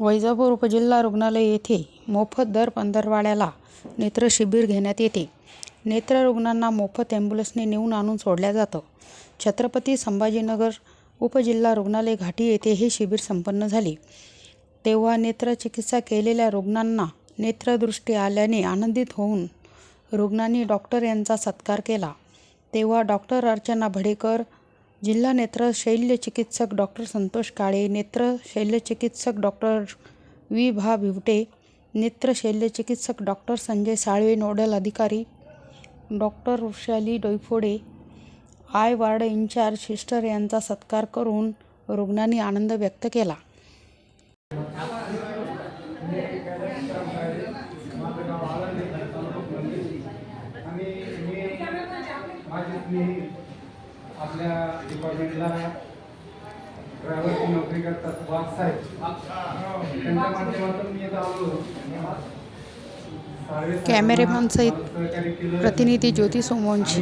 वैजापूर उपजिल्हा रुग्णालय येथे मोफत दर पंधरवाड्याला नेत्रशिबिर घेण्यात येते. नेत्ररुग्णांना मोफत ॲम्ब्युलन्सने नेऊन आणून सोडलं जातं. छत्रपती संभाजीनगर उपजिल्हा रुग्णालय घाटी येथे हे शिबिर संपन्न झाले. तेव्हा नेत्रचिकित्सा केलेल्या रुग्णांना नेत्रदृष्टी आल्याने आनंदित होऊन रुग्णांनी डॉक्टर यांचा सत्कार केला. तेव्हा डॉक्टर अर्चना भडेकर जिल्हा नेत्र शल्यचिकित्सक डॉक्टर संतोष काळे नेत्र शल्यचिकित्सक डॉक्टर वि भा. भिवटे नेत्र शल्यचिकित्सक डॉक्टर संजय साळवे नोडल अधिकारी doctor Vrushali Doiphode I. Ward incharge sister यांचा सत्कार करून रुग्णांनी आनंद व्यक्त केला माझं नाव आनंद आहे तालुका मंदिर आणि मी माझी मी आपल्या डिपार्टमेंटला ड्रायव्हरची नोकरी करतात वाघ साहेब. त्यांच्या माध्यमातून मी इथं आलो. कॅमेरेमॅन सहित. प्रतिनिधी ज्योती सोमवंशी.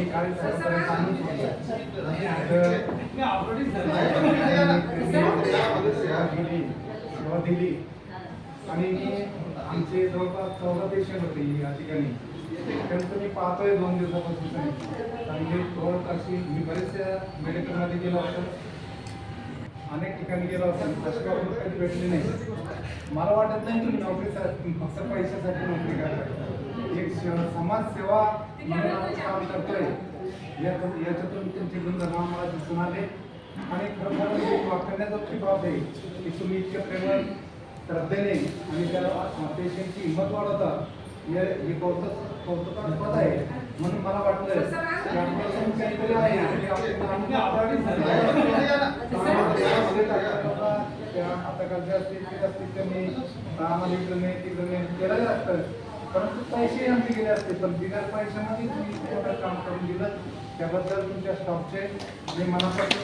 दिली. आणि आमचे जवळपास चौदा पेशंट होते या ठिकाणी. त्यांचं मी पाहतोय दोन दिवसापासून आणि हे जवळपास अशी मी बरेचशा मेडिकलमध्ये गेलो होतो अनेक ठिकाणी गेलो असतो. तशी बाबत कधी भेटले नाही. मला वाटत नाही तुम्ही नोकरीसाठी फक्त पैशासाठी नोकरी करता. एक समाजसेवा म्हणून काम करतोय. यात- याच्यातून तुमचे गुणधर्म मला दिसून आले. आणि खरोखर एक बाब आहे की तुम्ही इतक्या प्रेमळ श्रद्धेने आणि त्या पेशंटची हिंमत वाढवता हे हे कौतुक कौतुकास्पद आहे. म्हणून मला वाटलं की आपल्याकडून काहीतरी आहे आणि त्या आता कसं असतील ते असतील कमी आम्हाला इकडं नाही तिकडं नाही केलेलं असतं. परंतु पैसे आमचे गेले असते. पण बिगर पैशामध्ये तुम्ही तेवढं काम करून दिलं त्याबद्दल तुमच्या स्टॉकचे मी मनापासून